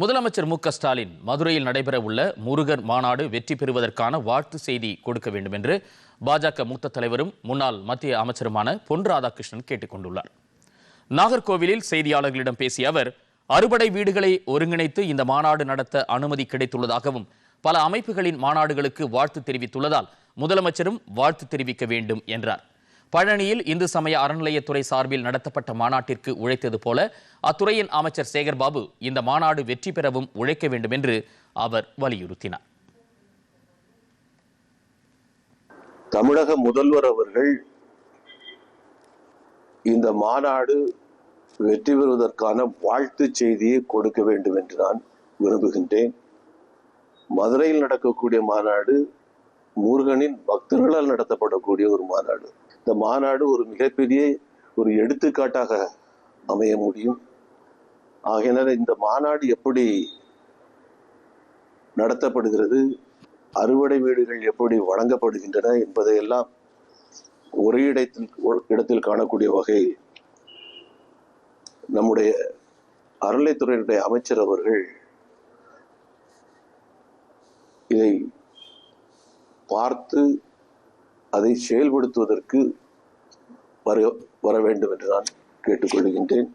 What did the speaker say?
முதலமைச்சர் மு ஸ்டாலின் மதுரையில் நடைபெற உள்ள முருகர் மாநாடு வெற்றி பெறுவதற்கான வாழ்த்து செய்தி கொடுக்க வேண்டும் என்று பாஜக மூத்த தலைவரும் முன்னாள் மத்திய அமைச்சருமான பொன் ராதாகிருஷ்ணன் கேட்டுக் கொண்டுள்ளார். நாகர்கோவிலில் செய்தியாளர்களிடம் பேசிய அவர் அறுபடை வீடுகளை ஒருங்கிணைத்து இந்த மாநாடு நடத்த அனுமதி கிடைத்துள்ளதாகவும் பல அமைப்புகளின் மாநாடுகளுக்கு வாழ்த்து தெரிவித்துள்ளதால் முதலமைச்சரும் வாழ்த்து தெரிவிக்க வேண்டும் என்றார். பழனியில் இந்து சமய அறநிலையத்துறை சார்பில் நடத்தப்பட்ட மாநாட்டிற்கு உழைத்தது போல அத்துறையின் அமைச்சர் சேகர்பாபு இந்த மாநாடு வெற்றி பெறவும் உழைக்க வேண்டும் என்று அவர் வலியுறுத்தினார். தமிழக முதல்வர் அவர்கள் இந்த மாநாடு வெற்றி பெறுவதற்கான வாழ்த்து செய்தியை கொடுக்க வேண்டும் என்று நான் விரும்புகின்றேன். மதுரையில் நடக்கக்கூடிய மாநாடு முருகனின் பக்தர்களால் நடத்தப்படக்கூடிய ஒரு மாநாடு. இந்த மாநாடு ஒரு மிகப்பெரிய ஒரு எடுத்துக்காட்டாக அமைய முடியும். ஆகையினால இந்த மாநாடு எப்படி நடத்தப்படுகிறது அறுவடை வீடுகள் எப்படி வழங்கப்படுகின்றன என்பதையெல்லாம் ஒரே இடத்தில் இடத்தில் காணக்கூடிய வகை நம்முடைய அறநிலைத்துறையினுடைய அமைச்சர் அவர்கள் இதை பார்த்து அதை செயல்படுத்துவதற்கு வர வர வேண்டும் என்று நான் கேட்டுக்கொள்கின்றேன்.